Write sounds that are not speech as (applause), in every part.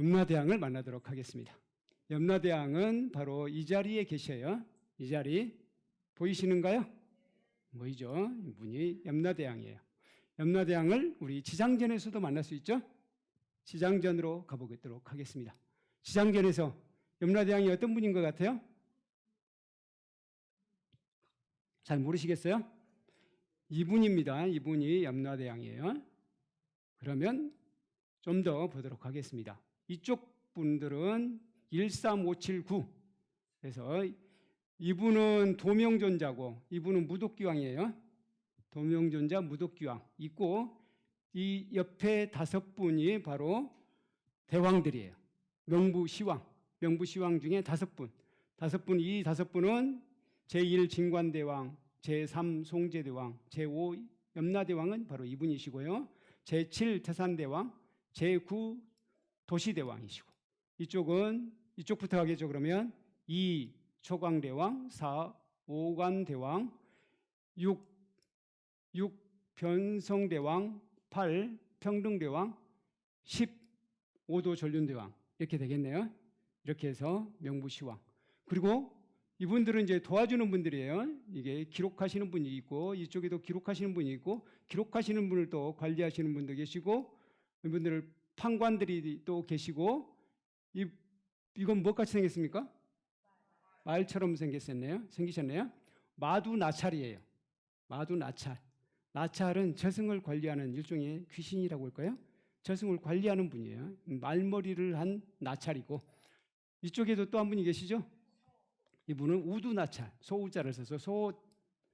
염라대왕을 만나도록 하겠습니다. 염라대왕은 바로 이 자리에 계셔요. 이 자리 보이시는가요? 보이죠? 이분이 염라대왕이에요. 염라대왕을 우리 지장전에서도 만날 수 있죠? 지장전으로 가보도록 하겠습니다. 지장전에서 염라대왕이 어떤 분인 것 같아요? 잘 모르시겠어요? 이분입니다. 이분이 염라대왕이에요. 그러면 좀 더 보도록 하겠습니다. 이쪽 분들은 13579. 그래서 이분은 도명존자고 이분은 무독기왕이에요. 도명존자 무독기왕 있고 이 옆에 다섯 분이 바로 대왕들이에요. 명부시왕, 명부시왕 중에 다섯 분. 다섯 분, 이 다섯 분은 제1 진관대왕, 제3 송제대왕, 제5 염라대왕은 바로 이분이시고요. 제7 태산대왕, 제9 도시대왕이시고 이쪽은 이쪽부터 하겠죠. 그러면 2 초광대왕, 4 오관대왕, 6 6 변성대왕, 8 평등대왕, 10 오도 전륜대왕 이렇게 되겠네요. 이렇게 해서 명부시왕. 그리고 이분들은 이제 도와주는 분들이에요. 이게 기록하시는 분이 있고 이쪽에도 기록하시는 분이 있고 기록하시는 분을 또 관리하시는 분도 계시고 이분들을 판관들이 또 계시고 이 이건 뭐같이 생겼습니까? 말처럼 생겼었네요. 생기셨네요. 마두 나찰이에요. 마두 나찰. 나찰은 저승을 관리하는 일종의 귀신이라고 할까요? 저승을 관리하는 분이에요. 말머리를 한 나찰이고 이쪽에도 또 한 분이 계시죠? 이분은 우두 나찰, 소우자를 써서 소,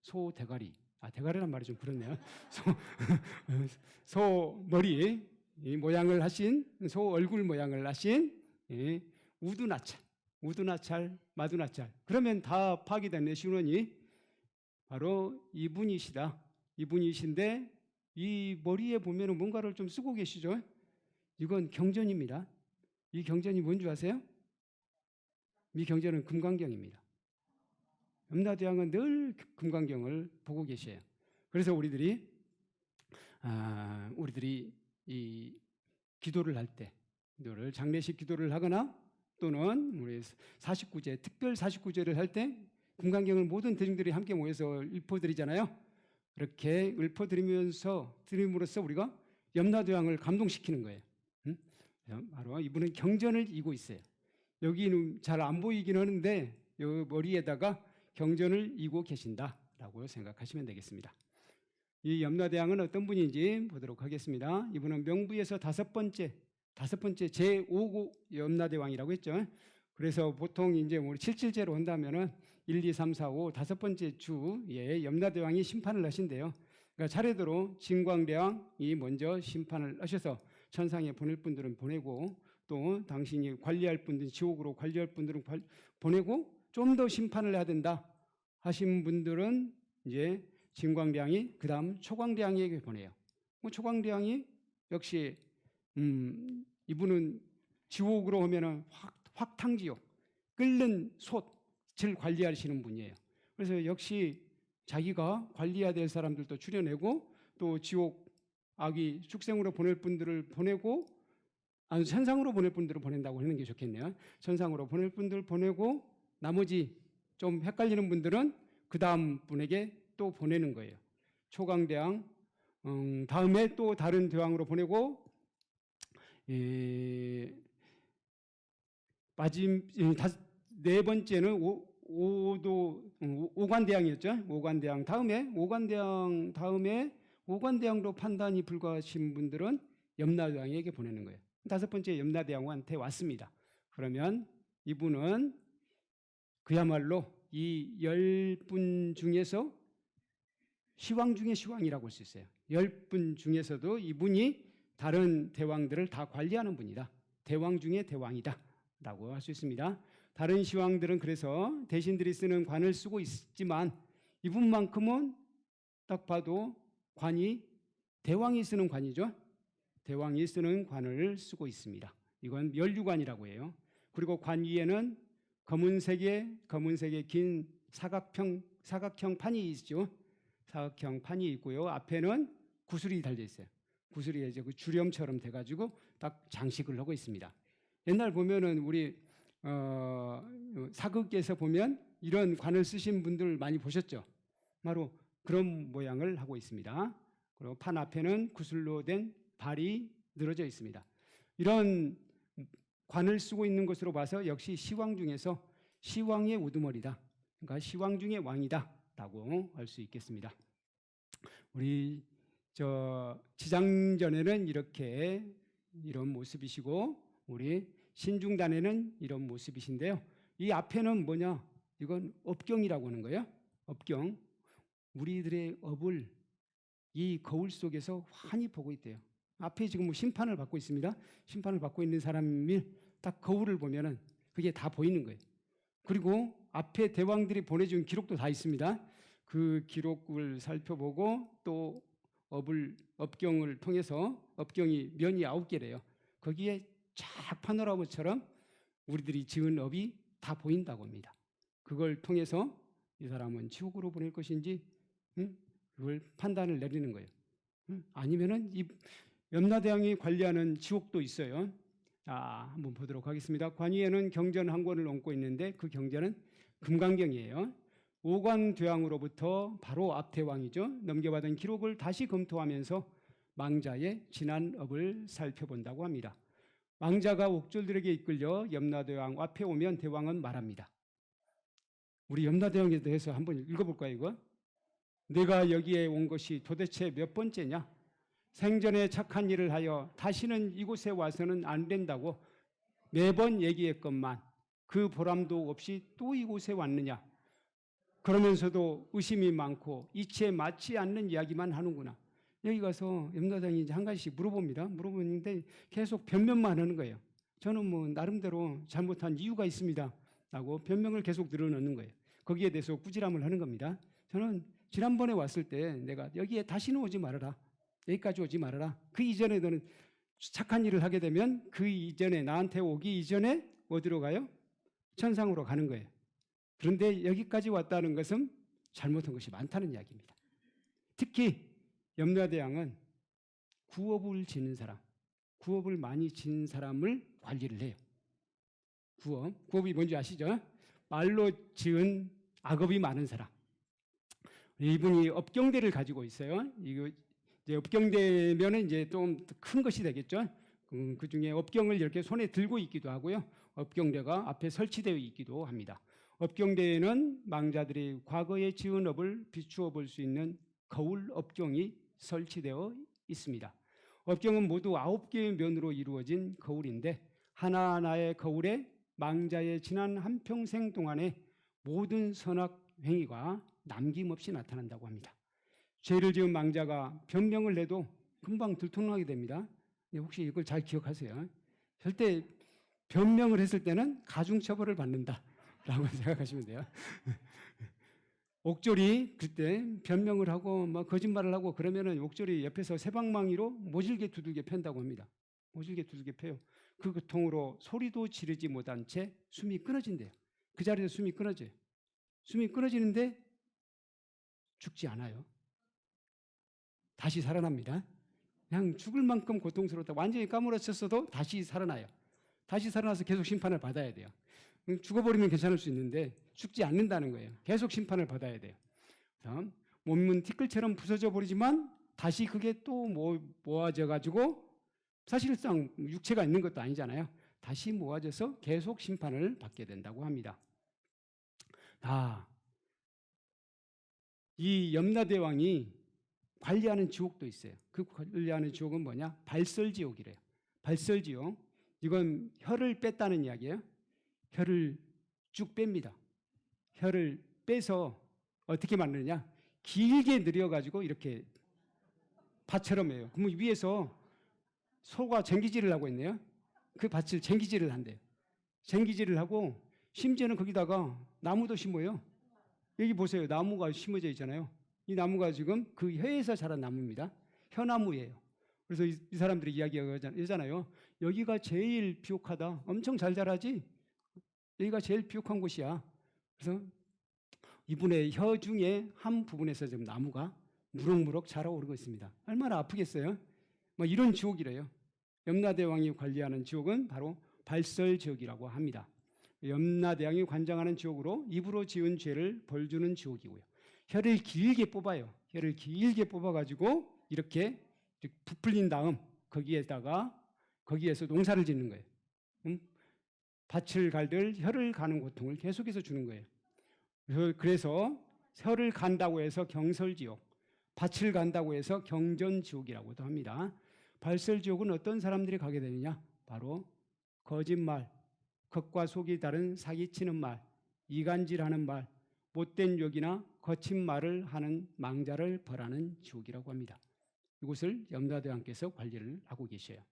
소 대가리. 아, 대가리란 말이 좀 그렇네요. 소, (laughs) 소 머리 이 모양을 하신, 소 얼굴 모양을 하신 예, 우두 나찰, 우두 나찰, 마두 나찰. 그러면 다 파괴됐네, 신원이. 바로 이분이시다. 이분이신데 이 머리에 보면은 뭔가를 좀 쓰고 계시죠? 이건 경전입니다. 이 경전이 뭔지 아세요? 이 경전은 금강경입니다. 염라대왕은 늘 금강경을 보고 계셔요. 그래서 우리들이 아, 우리들이 이 기도를 할 때, 기도를 장례식 기도를 하거나 또는 우리 49제 특별 49제를 할 때 금강경을 모든 대중들이 함께 모여서 읊어드리잖아요. 그렇게 읊어드리면서 드림으로써 우리가 염라대왕을 감동시키는 거예요. 응? 바로 이분은 경전을 이고 있어요. 여기는 잘 안 보이긴 하는데 요 머리에다가 경전을 이고 계신다라고 생각하시면 되겠습니다. 이 염라대왕은 어떤 분인지 보도록 하겠습니다. 이분은 명부에서 다섯 번째 다섯 번째 제5고 염라대왕이라고 했죠. 그래서 보통 이제 우리 77제로 한다면은 1, 2, 3, 4, 5 다섯 번째 주에 염라대왕이 심판을 하신대요. 그러니까 차례대로 진광대왕이 먼저 심판을 하셔서 천상에 보낼 분들은 보내고 또 당신이 관리할 분들은 지옥으로 관리할 분들은 관, 보내고 좀 더 심판을 해야 된다 하신 분들은 이제 진광대왕이 그 다음 초광대왕에게 보내요. 뭐 초광대왕이 역시 음, 이분은 지옥으로 오면은 확, 확탕지옥 끓는 솥을 관리하시는 분이에요. 그래서 역시 자기가 관리해야 될 사람들도 추려내고 또 지옥 아기 축생으로 보낼 분들을 보내고 아니 천상으로 보낼 분들을 보낸다고 하는 게 좋겠네요. 천상으로 보낼 분들 보내고 나머지 좀 헷갈리는 분들은 그 다음 분에게 또 보내는 거예요. 초강대왕 음, 다음에 또 다른 대왕으로 보내고 예, 마지막 네 번째는 오, 오도 음, 오관대왕이었죠. 오관대왕 다음에 오관대왕 다음에 오관대왕도 판단이 불가하신 분들은 염라대왕에게 보내는 거예요. 다섯 번째 염라대왕한테 왔습니다. 그러면 이분은 그야말로 이 열 분 중에서 시왕 중에 시왕이라고 할 수 있어요. 열 분 중에서도 이분이 다른 대왕들을 다 관리하는 분이다. 대왕 중에 대왕이다. 라고 할 수 있습니다. 다른 시왕들은 그래서 대신들이 쓰는 관을 쓰고 있지만 이분만큼은 딱 봐도 관이 대왕이 쓰는 관이죠. 대왕이 쓰는 관을 쓰고 있습니다. 이건 연류관이라고 해요. 그리고 관 위에는 검은색의 검은색의 긴 사각형 사각형 판이 있죠. 사각형 판이 있고요. 앞에는 구슬이 달려 있어요. 구슬이 이제 그 주렴처럼 돼가지고 딱 장식을 하고 있습니다. 옛날 보면은 우리 어, 사극에서 보면 이런 관을 쓰신 분들 많이 보셨죠? 바로 그런 모양을 하고 있습니다. 그리고 판 앞에는 구슬로 된 발이 늘어져 있습니다. 이런 관을 쓰고 있는 것으로 봐서 역시 시왕 중에서 시왕의 우두머리다. 그러니까 시왕 중의 왕이다 라고 할 수 있겠습니다. 우리 저 지장전에는 이렇게 이런 모습이시고 우리 신중단에는 이런 모습이신데요. 이 앞에는 뭐냐? 이건 업경이라고 하는 거예요. 업경. 우리들의 업을 이 거울 속에서 환히 보고 있대요. 앞에 지금 뭐 심판을 받고 있습니다. 심판을 받고 있는 사람이 딱 거울을 보면은 그게 다 보이는 거예요. 그리고 앞에 대왕들이 보내준 기록도 다 있습니다. 그 기록을 살펴보고 또 업을 업경을 통해서 업경이 면이 아홉 개래요. 거기에 쫙 파노라마처럼 우리들이 지은 업이 다 보인다고 합니다. 그걸 통해서 이 사람은 지옥으로 보낼 것인지 응? 그걸 판단을 내리는 거예요. 응? 아니면은 이 염라대왕이 관리하는 지옥도 있어요. 자, 한번 보도록 하겠습니다. 관위에는 경전 한 권을 얹고 있는데 그 경전은 금강경이에요. 오관대왕으로부터 바로 앞대왕이죠. 넘겨받은 기록을 다시 검토하면서 망자의 지난 업을 살펴본다고 합니다. 망자가 옥졸들에게 이끌려 염라대왕 앞에 오면 대왕은 말합니다. 우리 염라대왕에 대해서 한번 읽어볼까요, 이거? 내가 여기에 온 것이 도대체 몇 번째냐? 생전에 착한 일을 하여 다시는 이곳에 와서는 안 된다고 매번 얘기했건만 그 보람도 없이 또 이곳에 왔느냐? 그러면서도 의심이 많고 이치에 맞지 않는 이야기만 하는구나. 여기 가서 염라대왕이 이제 한 가지씩 물어봅니다. 물어보는데 계속 변명만 하는 거예요. 저는 뭐 나름대로 잘못한 이유가 있습니다. 라고 변명을 계속 늘어놓는 거예요. 거기에 대해서 꾸지람을 하는 겁니다. 저는 지난번에 왔을 때 내가 여기에 다시는 오지 말아라. 여기까지 오지 말아라. 그 이전에 너는 착한 일을 하게 되면 그 이전에 나한테 오기 이전에 어디로 가요? 천상으로 가는 거예요. 그런데 여기까지 왔다는 것은 잘못한 것이 많다는 이야기입니다. 특히 염라대왕은 구업을 지는 사람, 구업을 많이 지는 사람을 관리를 해요. 구업, 구업이 뭔지 아시죠? 말로 지은 악업이 많은 사람. 이분이 업경대를 가지고 있어요. 이거 이제 업경대면은 이제 좀 큰 것이 되겠죠. 음, 그 중에 업경을 이렇게 손에 들고 있기도 하고요. 업경대가 앞에 설치되어 있기도 합니다. 업경대에는 망자들이 과거에 지은 업을 비추어 볼 수 있는 거울 업경이 설치되어 있습니다. 업경은 모두 아홉 개의 면으로 이루어진 거울인데 하나하나의 거울에 망자의 지난 한평생 동안의 모든 선악 행위가 남김없이 나타난다고 합니다. 죄를 지은 망자가 변명을 해도 금방 들통나게 됩니다. 네, 혹시 이걸 잘 기억하세요. 절대 변명을 했을 때는 가중처벌을 받는다라고 (laughs) 생각하시면 돼요. 옥졸이 그때 변명을 하고 막 거짓말을 하고 그러면은 옥졸이 옆에서 세방망이로 모질게 두들겨 팬다고 합니다. 모질게 두들겨 패요. 그 고통으로 소리도 지르지 못한 채 숨이 끊어진대요. 그 자리에서 숨이 끊어져요. 숨이 끊어지는데 죽지 않아요. 다시 살아납니다. 그냥 죽을 만큼 고통스럽다. 완전히 까무러쳤어도 다시 살아나요. 다시 살아나서 계속 심판을 받아야 돼요. 죽어버리면 괜찮을 수 있는데 죽지 않는다는 거예요. 계속 심판을 받아야 돼요. 그래서 몸은 티끌처럼 부서져 버리지만 다시 그게 또 모아져 가지고 사실상 육체가 있는 것도 아니잖아요. 다시 모아져서 계속 심판을 받게 된다고 합니다. 아, 이 염라대왕이 관리하는 지옥도 있어요. 그 관리하는 지옥은 뭐냐? 발설지옥이래요. 발설지옥. 이건 혀를 뺐다는 이야기예요. 혀를 쭉 뺍니다. 혀를 빼서 어떻게 만드느냐? 길게 늘여가지고 이렇게 밭처럼 해요. 그러면 위에서 소가 쟁기질을 하고 있네요. 그 밭을 쟁기질을 한대요. 쟁기질을 하고 심지어는 거기다가 나무도 심어요. 여기 보세요. 나무가 심어져 있잖아요. 이 나무가 지금 그 혀에서 자란 나무입니다. 혀나무예요. 그래서 이, 이 사람들이 이야기하잖아요. 여기가 제일 비옥하다. 엄청 잘 자라지? 여기가 제일 비옥한 곳이야. 그래서 이분의 혀 중에 한 부분에서 지금 나무가 무럭무럭 자라오르고 있습니다. 얼마나 아프겠어요? 뭐 이런 지옥이래요. 염라대왕이 관리하는 지옥은 바로 발설 지옥이라고 합니다. 염라대왕이 관장하는 지옥으로 입으로 지은 죄를 벌 주는 지옥이고요. 혀를 길게 뽑아요. 혀를 길게 뽑아가지고 이렇게 부풀린 다음 거기에다가 거기에서 농사를 짓는 거예요. 음? 밭을 갈들 혀를 가는 고통을 계속해서 주는 거예요. 그래서 혀를 간다고 해서 경설지옥, 밭을 간다고 해서 경전지옥이라고도 합니다. 발설지옥은 어떤 사람들이 가게 되느냐? 바로 거짓말, 겉과 속이 다른 사기치는 말, 이간질하는 말, 못된 욕이나 거친 말을 하는 망자를 벌하는 지옥이라고 합니다. 이곳을 염라대왕께서 관리를 하고 계셔요.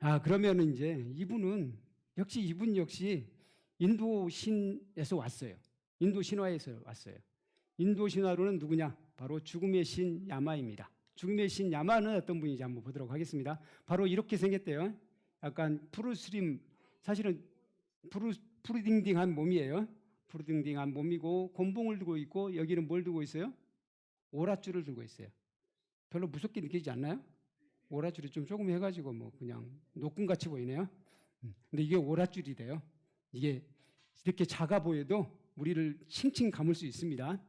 아 그러면 이제 이분은 역시 이분 역시 인도 신에서 왔어요. 인도 신화에서 왔어요. 인도 신화로는 누구냐? 바로 죽음의 신 야마입니다. 죽음의 신 야마는 어떤 분인지 한번 보도록 하겠습니다. 바로 이렇게 생겼대요. 약간 푸르스림 사실은 푸르 푸르딩딩한 몸이에요. 푸르딩딩한 몸이고 곤봉을 들고 있고 여기는 뭘 들고 있어요? 오랏줄을 들고 있어요. 별로 무섭게 느끼지 않나요? 오랏줄이 좀 조금 해가지고 뭐 그냥 노끈 같이 보이네요. 음, 근데 이게 오랏줄이래요. 이게 이렇게 작아 보여도 우리를 칭칭 감을 수 있습니다.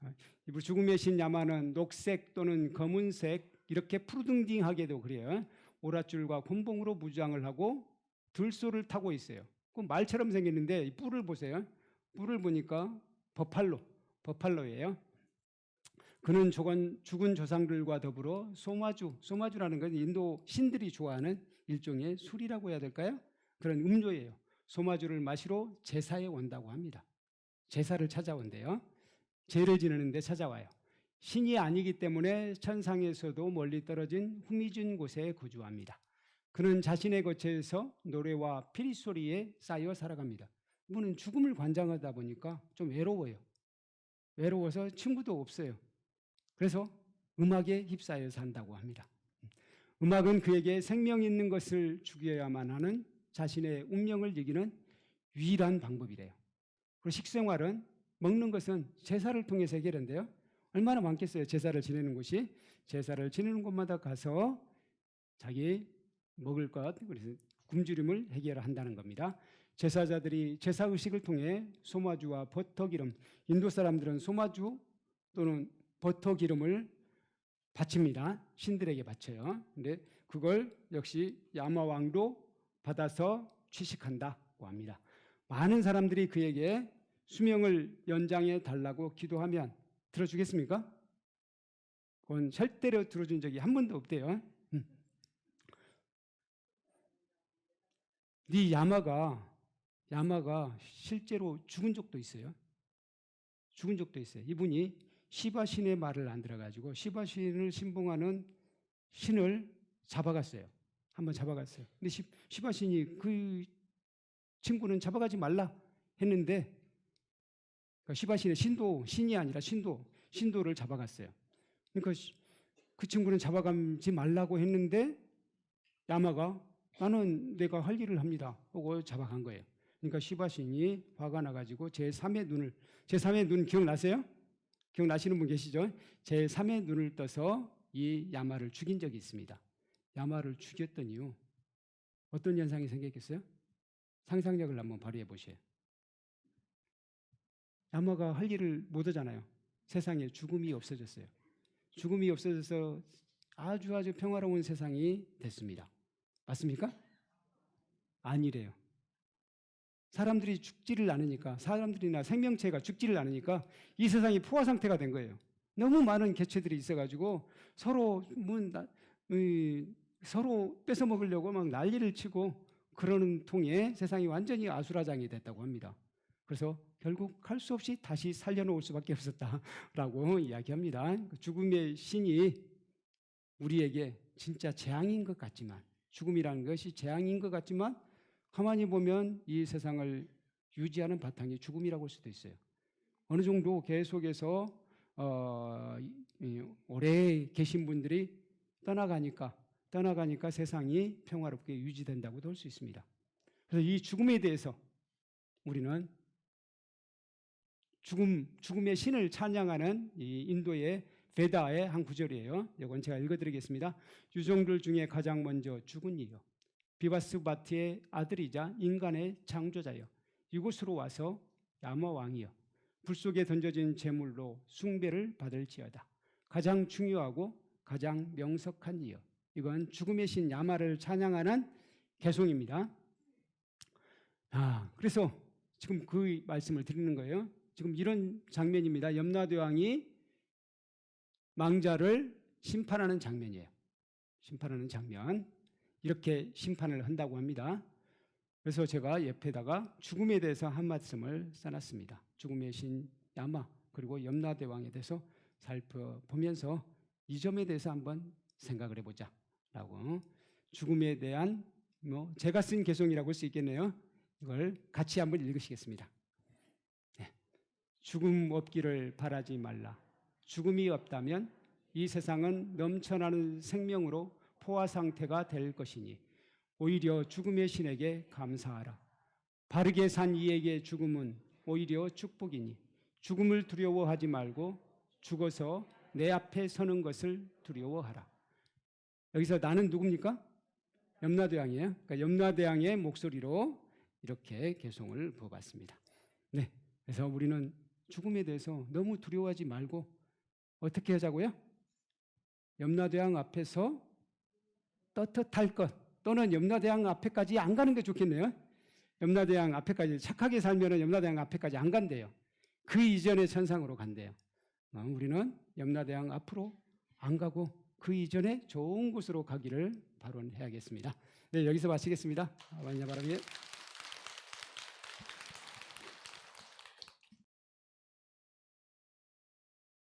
아, 이 죽음의 신 야마는 녹색 또는 검은색 이렇게 푸르등딩하게도 그래요. 오랏줄과 곤봉으로 무장을 하고 들소를 타고 있어요. 그 말처럼 생겼는데 이 뿔을 보세요. 뿔을 보니까 버팔로, 버팔로예요. 그는 죽은, 죽은 조상들과 더불어 소마주, 소마주라는 건 인도 신들이 좋아하는 일종의 술이라고 해야 될까요? 그런 음료예요. 소마주를 마시러 제사에 온다고 합니다. 제사를 찾아온대요. 죄를 지내는데 찾아와요. 신이 아니기 때문에 천상에서도 멀리 떨어진 후미진 곳에 거주합니다. 그는 자신의 거처에서 노래와 피리 소리에 쌓여 살아갑니다. 이분은 죽음을 관장하다 보니까 좀 외로워요. 외로워서 친구도 없어요. 그래서 음악에 휩싸여 산다고 합니다. 음악은 그에게 생명 있는 것을 죽여야만 하는 자신의 운명을 이기는 유일한 방법이래요. 그리고 식생활은 먹는 것은 제사를 통해서 해결한대요. 얼마나 많겠어요. 제사를 지내는 곳이 제사를 지내는 곳마다 가서 자기 먹을 것 그래서 굶주림을 해결한다는 겁니다. 제사자들이 제사 의식을 통해 소마주와 버터 기름 인도 사람들은 소마주 또는 버터 기름을 바칩니다. 신들에게 바쳐요. 근데 그걸 역시 야마 왕도 받아서 취식한다고 합니다. 많은 사람들이 그에게 수명을 연장해 달라고 기도하면 들어주겠습니까? 그건 절대로 들어준 적이 한 번도 없대요. 음. 네 야마가 야마가 실제로 죽은 적도 있어요. 죽은 적도 있어요. 이분이 시바 신의 말을 안 들어가지고 시바 신을 신봉하는 신을 잡아갔어요. 한번 잡아갔어요. 근데 시, 시바 신이 그 친구는 잡아가지 말라 했는데 그러니까 시바 신의 신도 신이 아니라 신도 신도를 잡아갔어요. 그러니까 시- 그 친구는 잡아가지 말라고 했는데 야마가 나는 내가 할 일을 합니다. 하고 잡아간 거예요. 그러니까 시바 신이 화가 나가지고 제 3의 눈을 제 3의 눈 기억나세요? 기억나시는 분 계시죠? 제 3의 눈을 떠서 이 야마를 죽인 적이 있습니다. 야마를 죽였던 이유 어떤 현상이 생겼겠어요? 상상력을 한번 발휘해 보세요. 야마가 할 일을 못 하잖아요. 세상에 죽음이 없어졌어요. 죽음이 없어져서 아주 아주 평화로운 세상이 됐습니다. 맞습니까? 아니래요. 사람들이 죽지를 않으니까 사람들이나 생명체가 죽지를 않으니까 이 세상이 포화 상태가 된 거예요. 너무 많은 개체들이 있어가지고 서로 문 서로 뺏어 먹으려고 막 난리를 치고 그러는 통에 세상이 완전히 아수라장이 됐다고 합니다. 그래서 결국 할 수 없이 다시 살려놓을 수밖에 없었다라고 (laughs) 이야기합니다. 그 죽음의 신이 우리에게 진짜 재앙인 것 같지만 죽음이라는 것이 재앙인 것 같지만 가만히 보면 이 세상을 유지하는 바탕이 죽음이라고 할 수도 있어요. 어느 정도 계속해서 어, 이, 오래 계신 분들이 떠나가니까 떠나가니까 세상이 평화롭게 유지된다고도 할 수 있습니다. 그래서 이 죽음에 대해서 우리는 죽음 죽음의 신을 찬양하는 이 인도의 베다의 한 구절이에요. 이건 제가 읽어드리겠습니다. 유종들 중에 가장 먼저 죽은 이요 비바스바티의 아들이자 인간의 창조자여 이곳으로 와서 야마 왕이여 불 속에 던져진 제물로 숭배를 받을지어다 가장 중요하고 가장 명석한 이여 이건 죽음의 신 야마를 찬양하는 개송입니다. 아 그래서 지금 그 말씀을 드리는 거예요. 지금 이런 장면입니다. 염라대 왕이 망자를 심판하는 장면이에요. 심판하는 장면. 이렇게 심판을 한다고 합니다. 그래서 제가 옆에다가 죽음에 대해서 한 말씀을 써놨습니다. 죽음의 신 야마 그리고 염라대 왕에 대해서 살펴보면서 이 점에 대해서 한번 생각을 해보자 라고 죽음에 대한 뭐 제가 쓴 개송이라고 할 수 있겠네요. 이걸 같이 한번 읽으시겠습니다. 네. 죽음 없기를 바라지 말라. 죽음이 없다면 이 세상은 넘쳐나는 생명으로 포화 상태가 될 것이니 오히려 죽음의 신에게 감사하라. 바르게 산 이에게 죽음은 오히려 축복이니 죽음을 두려워하지 말고 죽어서 내 앞에 서는 것을 두려워하라. 여기서 나는 누굽니까? 염라대왕이에요. 그러니까 염라대왕의 목소리로 이렇게 개송을 부어봤습니다. 네, 그래서 우리는 죽음에 대해서 너무 두려워하지 말고 어떻게 하자고요? 염라대왕 앞에서 떳떳할 것 또는 염라대왕 앞에까지 안 가는 게 좋겠네요. 염라대왕 앞에까지 착하게 살면 염라대왕 앞에까지 안 간대요. 그 이전의 천상으로 간대요. 어, 우리는 염라대왕 앞으로 안 가고 그 이전에 좋은 곳으로 가기를 발언해야겠습니다. 네, 여기서 마치겠습니다. 와냐 바람이